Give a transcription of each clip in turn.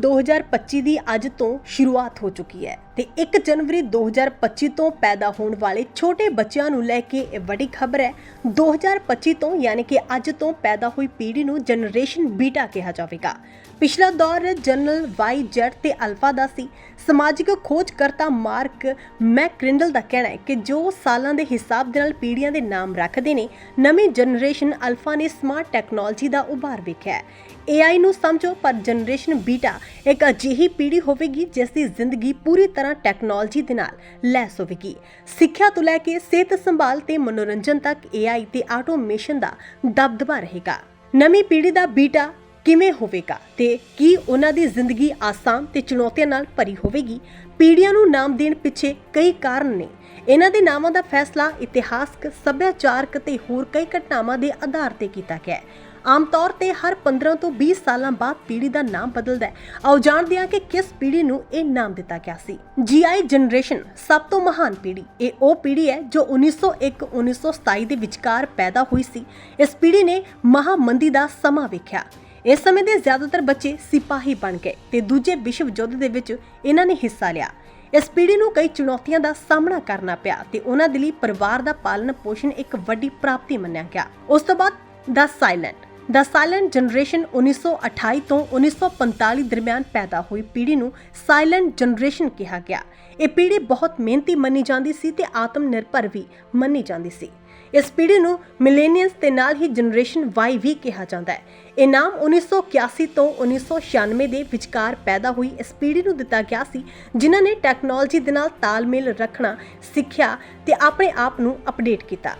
2025 ਦੀ ਅੱਜ ਤੋਂ ਸ਼ੁਰੂਆਤ ਹੋ ਚੁੱਕੀ ਹੈ। ਤੇ 1 ਜਨਵਰੀ 2025 ਤੋਂ ਪੈਦਾ ਹੋਣ ਵਾਲੇ ਛੋਟੇ ਬੱਚਿਆਂ ਨੂੰ ਲੈ ਕੇ ਇਹ ਵੱਡੀ ਖਬਰ ਹੈ। 2025 ਤੋਂ ਯਾਨੀ ਕਿ ਅੱਜ ਤੋਂ ਪੈਦਾ ਹੋਈ ਪੀੜ੍ਹੀ ਨੂੰ ਜਨਰੇਸ਼ਨ ਬੀਟਾ ਕਿਹਾ ਜਾਵੇਗਾ। ਪਿਛਲਾ ਦੌਰ ਜਨਰਲ ਵਾਈ ਜੈਡ ਤੇ ਅਲਫਾ ਦਾ ਸੀ। ਸਮਾਜਿਕ ਖੋਜਕਰਤਾ ਮਾਰਕ ਮੈਕ੍ਰਿੰਡਲ ਦਾ ਕਹਿਣਾ ਹੈ ਕਿ ਜੋ ਸਾਲਾਂ ਦੇ ਹਿਸਾਬ ਦੇ ਨਾਲ ਪੀੜ੍ਹੀਆਂ ਦੇ ਨਾਮ ਰੱਖਦੇ ਨੇ, ਨਵੀਂ ਜਨਰੇਸ਼ਨ ਅਲਫਾ ਨੇ ਸਮਾਰਟ ਟੈਕਨੋਲੋਜੀ ਦਾ ਉਭਾਰ ਵੇਖਿਆ ਹੈ। AI ਨੂੰ ਸਮਝੋ, ਪਰ ਜਨਰੇਸ਼ਨ ਬੀਟਾ ਇੱਕ ਅਜਿਹੀ ਪੀੜ੍ਹੀ ਹੋਵੇਗੀ ਜਿਸ ਦੀ ਜ਼ਿੰਦਗੀ ਪੂਰੀ ਤਰ੍ਹਾਂ ਟੈਕਨੋਲੋਜੀ ਦੇ ਨਾਲ ਲੈਸ ਹੋਵੇਗੀ। ਸਿੱਖਿਆ ਤੋਂ ਲੈ ਕੇ ਸਿਹਤ ਸੰਭਾਲ ਤੇ ਮਨੋਰੰਜਨ ਤੱਕ AI ਤੇ ਆਟੋਮੇਸ਼ਨ ਦਾ ਦਬਦਬਾ ਰਹੇਗਾ। ਨਵੀਂ ਪੀੜ੍ਹੀ ਦਾ ਬੀਟਾ ਕਿਵੇਂ ਹੋਵੇਗਾ ਤੇ ਕੀ ਉਹਨਾਂ ਦੀ ਜ਼ਿੰਦਗੀ ਆਸਾਨ ਤੇ ਚੁਣੌਤੀਆਂ ਨਾਲ ਭਰੀ ਹੋਵੇਗੀ? ਪੀੜ੍ਹੀਆਂ ਨੂੰ ਨਾਮ ਦੇਣ ਪਿੱਛੇ ਕਈ ਕਾਰਨ ਨੇ। ਇਹਨਾਂ ਦੇ ਨਾਮਾਂ ਦਾ ਫੈਸਲਾ ਇਤਿਹਾਸਕ, ਸੱਭਿਆਚਾਰਕ ਤੇ ਹੋਰ ਕਈ ਘਟਨਾਵਾਂ ਦੇ ਆਧਾਰ ਤੇ ਕੀਤਾ ਗਿਆ ਹੈ। ਆਮ ਤੌਰ ਤੇ ਹਰ 15 ਤੋਂ 20 ਸਾਲਾਂ ਬਾਅਦ ਪੀੜ੍ਹੀ ਦਾ ਨਾਮ ਬਦਲਦਾ ਹੈ। ਆਓ ਜਾਣਦੇ ਹਾਂ ਕਿ ਕਿਸ ਪੀੜ੍ਹੀ ਨੂੰ ਇਹ ਨਾਮ ਦਿੱਤਾ ਗਿਆ ਸੀ। GI ਜਨਰੇਸ਼ਨ ਸਭ ਤੋਂ ਮਹਾਨ ਪੀੜ੍ਹੀ। ਇਹ ਉਹ ਪੀੜ੍ਹੀ ਹੈ ਜੋ 1901-1927 ਦੇ ਵਿਚਕਾਰ ਪੈਦਾ ਹੋਈ ਸੀ। ਇਸ ਪੀੜ੍ਹੀ ਨੇ ਮਹਾਮੰਦੀ ਦਾ ਸਮਾਂ ਵੇਖਿਆ। ਇਸ ਸਮੇਂ ਦੇ ਜ਼ਿਆਦਾਤਰ ਬੱਚੇ ਸਿਪਾਹੀ ਬਣ ਗਏ ਤੇ ਦੂਜੇ ਵਿਸ਼ਵ ਯੁੱਧ ਦੇ ਵਿੱਚ ਇਹਨਾਂ ਨੇ ਹਿੱਸਾ ਲਿਆ। ਇਸ ਪੀੜ੍ਹੀ ਨੂੰ ਕਈ ਚੁਣੌਤੀਆਂ ਦਾ ਸਾਹਮਣਾ ਕਰਨਾ ਪਿਆ ਤੇ ਉਹਨਾਂ ਦੇ ਲਈ ਪਰਿਵਾਰ ਦਾ ਪਾਲਣ ਪੋਸ਼ਣ ਇੱਕ ਵੱਡੀ ਪ੍ਰਾਪਤੀ ਮੰਨਿਆ ਗਿਆ। ਉਸ ਤੋਂ ਬਾਅਦ ਦਾ ਸਾਇਲੈਂਟ। ਦਾ ਸਾਇਲੈਂਟ ਜਨਰੇਸ਼ਨ 1928 ਤੋਂ 1945 ਦਰਮਿਆਨ ਪੈਦਾ ਹੋਈ ਪੀੜ੍ਹੀ ਨੂੰ ਸਾਇਲੈਂਟ ਜਨਰੇਸ਼ਨ ਕਿਹਾ ਗਿਆ। ਇਹ ਪੀੜ੍ਹੀ ਬਹੁਤ ਮਿਹਨਤੀ ਮੰਨੀ ਜਾਂਦੀ ਸੀ ਤੇ ਆਤਮ ਨਿਰਭਰ ਵੀ ਮੰਨੀ ਜਾਂਦੀ ਸੀ। ਇਸ ਪੀੜ੍ਹੀ ਨੂੰ ਮਿਲੇਨੀਅਲਸ ਦੇ ਨਾਲ ਹੀ ਜਨਰੇਸ਼ਨ Y ਵੀ ਕਿਹਾ ਜਾਂਦਾ ਹੈ। ਇਹ ਨਾਮ 1981 ਤੋਂ 1996 ਦੇ ਵਿਚਕਾਰ ਪੈਦਾ ਹੋਈ ਇਸ ਪੀੜ੍ਹੀ ਨੂੰ ਦਿੱਤਾ ਗਿਆ ਸੀ, ਜਿਨ੍ਹਾਂ ਨੇ ਟੈਕਨੋਲੋਜੀ ਦੇ ਨਾਲ ਤਾਲਮੇਲ ਰੱਖਣਾ, ਸਿੱਖਿਆ ਤੇ ਆਪਣੇ ਆਪ ਨੂੰ ਅਪਡੇਟ ਕੀਤਾ।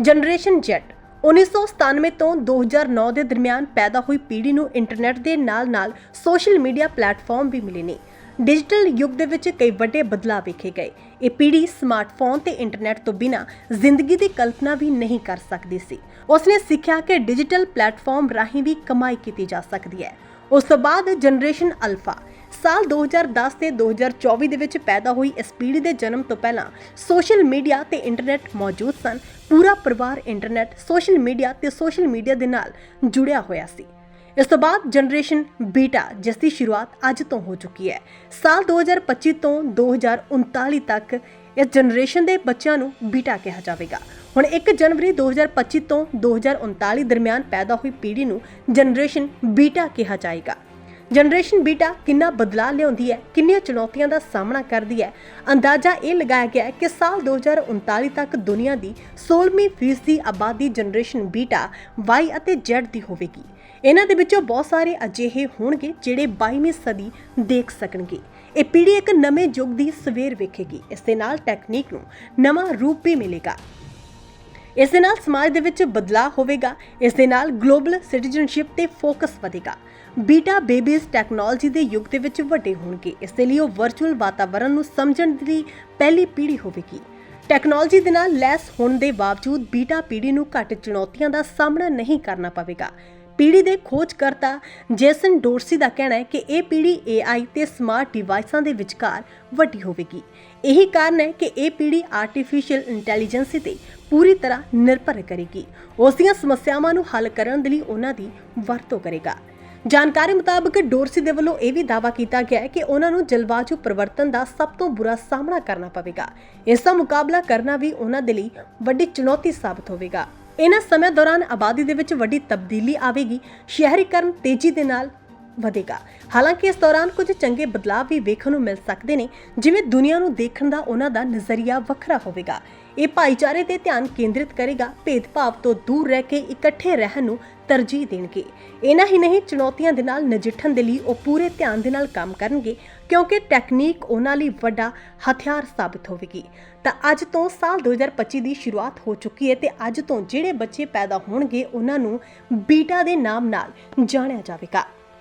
ਜਨਰੇਸ਼ਨ Z 1997 ਤੋਂ 2009 ਦੇ ਦਰਮਿਆਨ ਪੈਦਾ ਹੋਈ ਪੀੜ੍ਹੀ ਨੂੰ ਇੰਟਰਨੈਟ ਦੇ ਨਾਲ-ਨਾਲ ਸੋਸ਼ਲ ਮੀਡੀਆ ਪਲੇਟਫਾਰਮ ਵੀ ਮਿਲੇ ਨੇ। ਡਿਜੀਟਲ ਯੁੱਗ ਦੇ ਵਿੱਚ ਕਈ ਵੱਡੇ ਬਦਲਾਅ ਵੇਖੇ ਗਏ। ਇਹ ਪੀੜ੍ਹੀ ਸਮਾਰਟਫੋਨ ਤੇ ਇੰਟਰਨੈਟ ਤੋਂ ਬਿਨਾਂ ਜ਼ਿੰਦਗੀ ਦੀ ਕਲਪਨਾ ਵੀ ਨਹੀਂ ਕਰ ਸਕਦੀ ਸੀ। ਉਸਨੇ ਸਿੱਖਿਆ ਕਿ ਡਿਜੀਟਲ ਪਲੇਟਫਾਰਮ ਰਾਹੀਂ ਵੀ ਕਮਾਈ ਕੀਤੀ ਜਾ ਸਕਦੀ ਹੈ। ਉਸ ਤੋਂ ਬਾਅਦ ਜਨਰੇਸ਼ਨ ਅਲਫਾ ਸਾਲ 2010 ਤੇ 2024 ਦੇ ਵਿੱਚ ਪੈਦਾ ਹੋਈ ਇਸ ਪੀੜ੍ਹੀ ਦੇ ਜਨਮ ਤੋਂ ਪਹਿਲਾਂ ਸੋਸ਼ਲ ਮੀਡੀਆ ਤੇ ਇੰਟਰਨੈਟ ਮੌਜੂਦ ਸਨ। ਪੂਰਾ ਪਰਿਵਾਰ ਇੰਟਰਨੈਟ, ਸੋਸ਼ਲ ਮੀਡੀਆ ਤੇ ਸੋਸ਼ਲ ਮੀਡੀਆ ਦੇ ਨਾਲ ਜੁੜਿਆ ਹੋਇਆ ਸੀ। ਇਸ ਤੋਂ ਬਾਅਦ ਜਨਰੇਸ਼ਨ ਬੀਟਾ, ਜਿਸ ਦੀ ਸ਼ੁਰੂਆਤ ਅੱਜ ਤੋਂ ਹੋ ਚੁੱਕੀ ਹੈ। ਸਾਲ 2025 ਤੋਂ 2039 ਤੱਕ ਇਸ ਜਨਰੇਸ਼ਨ ਦੇ ਬੱਚਿਆਂ ਨੂੰ ਬੀਟਾ ਕਿਹਾ ਜਾਵੇਗਾ। ਹੁਣ 1 ਜਨਵਰੀ 2025 ਤੋਂ 2039 ਦਰਮਿਆਨ ਪੈਦਾ ਹੋਈ ਪੀੜ੍ਹੀ ਨੂੰ ਜਨਰੇਸ਼ਨ ਬੀਟਾ ਕਿਹਾ ਜਾਏਗਾ। ਜਨਰੇਸ਼ਨ ਬੀਟਾ ਕਿੰਨਾ ਬਦਲਾਅ ਲਿਆਉਂਦੀ ਹੈ, ਕਿੰਨੀਆਂ ਚੁਣੌਤੀਆਂ ਦਾ ਸਾਹਮਣਾ ਕਰਦੀ ਹੈ। ਅੰਦਾਜ਼ਾ ਇਹ ਲਗਾਇਆ ਗਿਆ ਹੈ ਕਿ ਸਾਲ 2039 ਤੱਕ ਦੁਨੀਆ ਦੀ 16ਵੀਂ ਫੀਸਦੀ ਆਬਾਦੀ ਜਨਰੇਸ਼ਨ ਬੀਟਾ Y ਅਤੇ Z ਦੀ ਹੋਵੇਗੀ। ਇਹਨਾਂ ਦੇ ਵਿੱਚੋਂ ਬਹੁਤ ਸਾਰੇ ਅਜਿਹੇ ਹੋਣਗੇ ਜਿਹੜੇ 22ਵੀਂ ਸਦੀ ਦੇਖ ਸਕਣਗੇ। ਇਹ ਪੀੜ੍ਹੀ ਇੱਕ ਨਵੇਂ ਯੁੱਗ ਦੀ ਸਵੇਰ ਵੇਖੇਗੀ। ਇਸ ਦੇ ਨਾਲ ਟੈਕਨੀਕ ਨੂੰ ਨਵਾਂ ਰੂਪ ਵੀ ਮਿਲੇਗਾ। ਇਸ ਦੇ ਨਾਲ ਸਮਾਜ ਦੇ ਵਿੱਚ ਬਦਲਾਅ ਹੋਵੇਗਾ। ਇਸ ਦੇ ਨਾਲ ਗਲੋਬਲ ਸਿਟੀਜ਼ਨਸ਼ਿਪ ਤੇ ਫੋਕਸ ਵਧੇਗਾ। ਬੀਟਾ ਬੇਬੀਜ਼ ਟੈਕਨੋਲੋਜੀ ਦੇ ਯੁੱਗ ਦੇ ਵਿੱਚ ਵੱਡੇ ਹੋਣਗੇ। ਇਸ ਦੇ ਲਈ ਉਹ ਵਰਚੁਅਲ ਵਾਤਾਵਰਣ ਨੂੰ ਸਮਝਣ ਦੀ ਪਹਿਲੀ ਪੀੜ੍ਹੀ ਹੋਵੇਗੀ। ਟੈਕਨੋਲੋਜੀ ਦੇ ਨਾਲ ਲੈਸ ਹੋਣ ਦੇ ਬਾਵਜੂਦ ਬੀਟਾ ਪੀੜ੍ਹੀ ਨੂੰ ਘੱਟ ਚੁਣੌਤੀਆਂ ਦਾ ਸਾਹਮਣਾ ਨਹੀਂ ਕਰਨਾ ਪਵੇਗਾ। ਪੀੜ੍ਹੀ ਦੇ ਖੋਜਕਰਤਾ ਜੇਸਨ ਡੋਰਸੀ ਦਾ ਕਹਿਣਾ ਹੈ ਕਿ ਇਹ ਪੀੜ੍ਹੀ AI ਤੇ ਸਮਾਰਟ ਡਿਵਾਈਸਾਂ ਦੇ ਵਿਚਕਾਰ ਵੱਡੀ ਹੋਵੇਗੀ। ਇਹੀ ਕਾਰਨ ਹੈ ਕਿ ਇਹ ਪੀੜ੍ਹੀ ਆਰਟੀਫੀਸ਼ੀਅਲ ਇੰਟੈਲੀਜੈਂਸ ਤੇ ਪੂਰੀ ਤਰ੍ਹਾਂ ਨਿਰਭਰ ਕਰੇਗੀ। ਉਸ ਦੀਆਂ ਸਮੱਸਿਆਵਾਂ ਨੂੰ ਹੱਲ ਕਰਨ ਦੇ ਲਈ ਉਹਨਾਂ ਦੀ ਵਰਤੋਂ ਕਰੇਗਾ। ਜਾਣਕਾਰੀ ਮੁਤਾਬਕ ਡੋਰਸੀ ਦੇ ਵੱਲੋਂ ਇਹ ਵੀ ਦਾਅਵਾ ਕੀਤਾ ਗਿਆ ਹੈ ਕਿ ਉਹਨਾਂ ਨੂੰ ਜਲਵਾਯੂ ਪਰਿਵਰਤਨ ਦਾ ਸਭ ਤੋਂ ਬੁਰਾ ਸਾਹਮਣਾ ਕਰਨਾ ਪਵੇਗਾ। ਇਸ ਦਾ ਮੁਕਾਬਲਾ ਕਰਨਾ ਵੀ ਉਹਨਾਂ ਦੇ ਲਈ ਵੱਡੀ ਚੁਣੌਤੀ ਸਾਬਤ ਹੋਵੇਗਾ। ਇਹਨਾਂ ਸਮੇਂ ਦੌਰਾਨ ਆਬਾਦੀ ਦੇ ਵਿੱਚ ਵੱਡੀ ਤਬਦੀਲੀ ਆਵੇਗੀ। ਸ਼ਹਿਰੀਕਰਨ ਤੇਜ਼ੀ ਦੇ ਨਾਲ ਵਧੇਗਾ। ਹਾਲਾਂਕਿ ਇਸ ਦੌਰਾਨ ਕੁਝ ਚੰਗੇ ਬਦਲਾਅ ਵੀ ਵੇਖਣ ਨੂੰ ਮਿਲ ਸਕਦੇ ਨੇ, ਜਿਵੇਂ ਦੁਨੀਆ ਨੂੰ ਦੇਖਣ ਦਾ ਉਹਨਾਂ ਦਾ ਨਜ਼ਰੀਆ ਵੱਖਰਾ ਹੋਵੇਗਾ। ਇਹ ਭਾਈਚਾਰੇ ਤੇ ਧਿਆਨ ਕੇਂਦਰਿਤ ਕਰੇਗਾ, ਭੇਦਭਾਵ ਤੋਂ ਦੂਰ ਰਹਿ ਕੇ ਇਕੱਠੇ ਰਹਿਣ ਨੂੰ ਤਰਜੀਹ ਦੇਣਗੇ। ਇਹਨਾਂ ਹੀ ਨਹੀਂ, ਚੁਣੌਤੀਆਂ ਦੇ ਨਾਲ ਨਜਿੱਠਣ ਦੇ ਲਈ ਉਹ ਪੂਰੇ ਧਿਆਨ ਦੇ ਨਾਲ ਕੰਮ ਕਰਨਗੇ, ਕਿਉਂਕਿ ਟੈਕਨੀਕ ਉਹਨਾਂ ਲਈ ਵੱਡਾ ਹਥਿਆਰ ਸਾਬਤ ਹੋਵੇਗੀ। ਤਾਂ ਅੱਜ ਤੋਂ ਸਾਲ 2025 ਦੀ ਸ਼ੁਰੂਆਤ ਹੋ ਚੁੱਕੀ ਹੈ ਤੇ ਅੱਜ ਤੋਂ ਜਿਹੜੇ ਬੱਚੇ ਪੈਦਾ ਹੋਣਗੇ, ਉਹਨਾਂ ਨੂੰ ਬੀਟਾ ਦੇ ਨਾਮ ਨਾਲ ਜਾਣਿਆ ਜਾਵੇਗਾ।